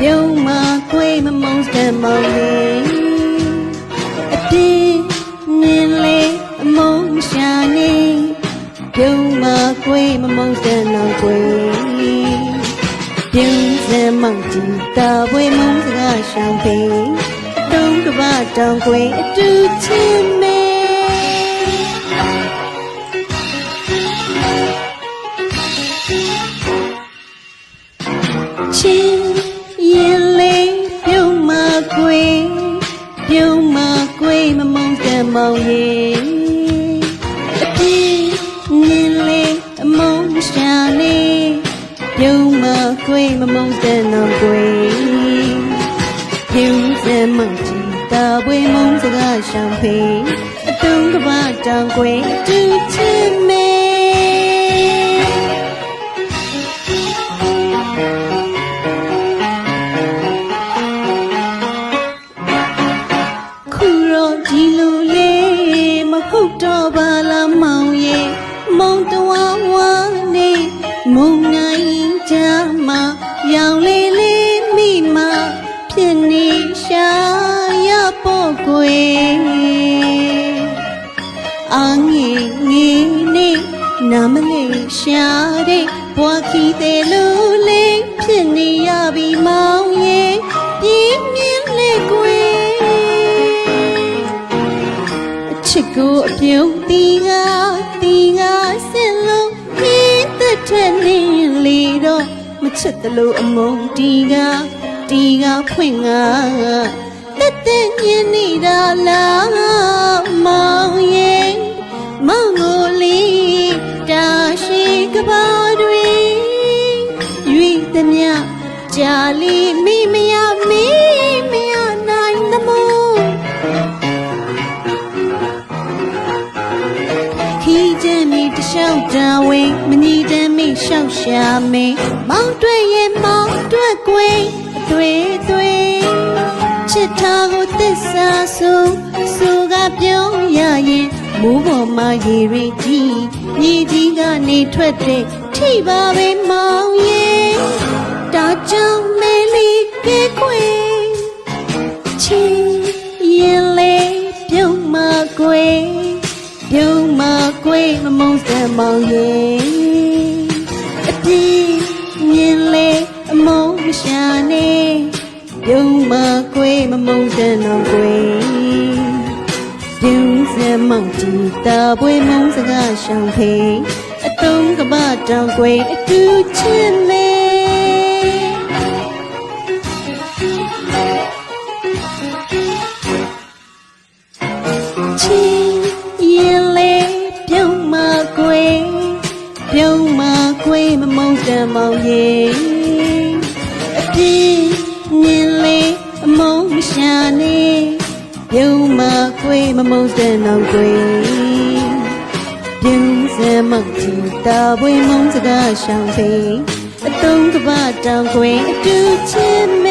ပြုံးမကွေးမမုံစံမောင်လေးအတီးနင်းလေးအမုံရှာနေပြုံးမကွေးမမုံစံမောင်ကွေးပြင်းစံမောင်ကြည်တာပွေမုံစကားရှောင်းပေးတုံးကပတောင်ကွေးအတူချင်း မမုံကံနောင်ကွေပြုံးစဲမကြည့်တာပွေမုံစကားရှောင်းဖေးအတုံးကပတောင်ကွေအတူချင်းမဲခုတော့ဒီလိုလေးမဟုတ်တော့ပါလားမောင်ရဲ့မုံတဝဝနေမုံ ပေါ့ကွယ်အာငေငေနေနာမလေးရှာတဲ့ဘွားခီတဲ့လိုလေးဖြစ်နေရပြီမောင်ရဲ့ပြင်းပြင်းလေးကွယ်အချစ်ကိုအပြုံးတီးကတီးကဆင်လုံးခင်းသက်ထွက်နေလေတော့မချစ်တလို့အမုန်းတီးကတီးကဖွင့်က တက်တက်ညင်နေတာလားမောင်ရဲ့မောင်ကိုလေးတာရှိကဘာတွေရွေသမျှကြာလီမိမယမိမယနိုင်သမို့ခီးကျမ်းမီတလျှောက်တာဝေးမညီတမ်းမီရှောက်ရှာမေးမောင်တွေ့ရဲ့မောင်တွေ့ကွယ်အတွေ့အတွေ့ ချစ်ထားကိုသစ္စာဆိုဆိုကပြောင်းရရင်မိုးပေါ်မှာရေရီကြီးညီကြီးကနေထွက်တဲ့ထိပါပဲမောင်ရဲ့တာကြောင့်မဲလီကဲခွေချင်းရင်လေးပြုံးမကွယ်ပြုံးမကွေးမမုံစံမောင်ရဲ့အတီးမြင်လေအမုံမရှာနေပြုံးမ ကွေးမမုံစံတော်ကွေးပြုံးစံမောင်ကြည့်တာပွေမုံစကားရှောင်းဖေးအတုံးကပတောင်ကွေးအတူချင်းမေချင်း ရင်လေးပြုံးမကွယ်ပြုံးမကွယ်မမုံတံမောင်ရဲ့အပြင်းမြင်လေးအမုံမရှာနေပြုံးမကွယ်မမုံတံနောင်ကွယ်ပြုံးစဲမောင်ကြည့်တာပွေမုံစကားရှောင်းဖေးအတုံးကပတောင်ကွယ်အတူချင်း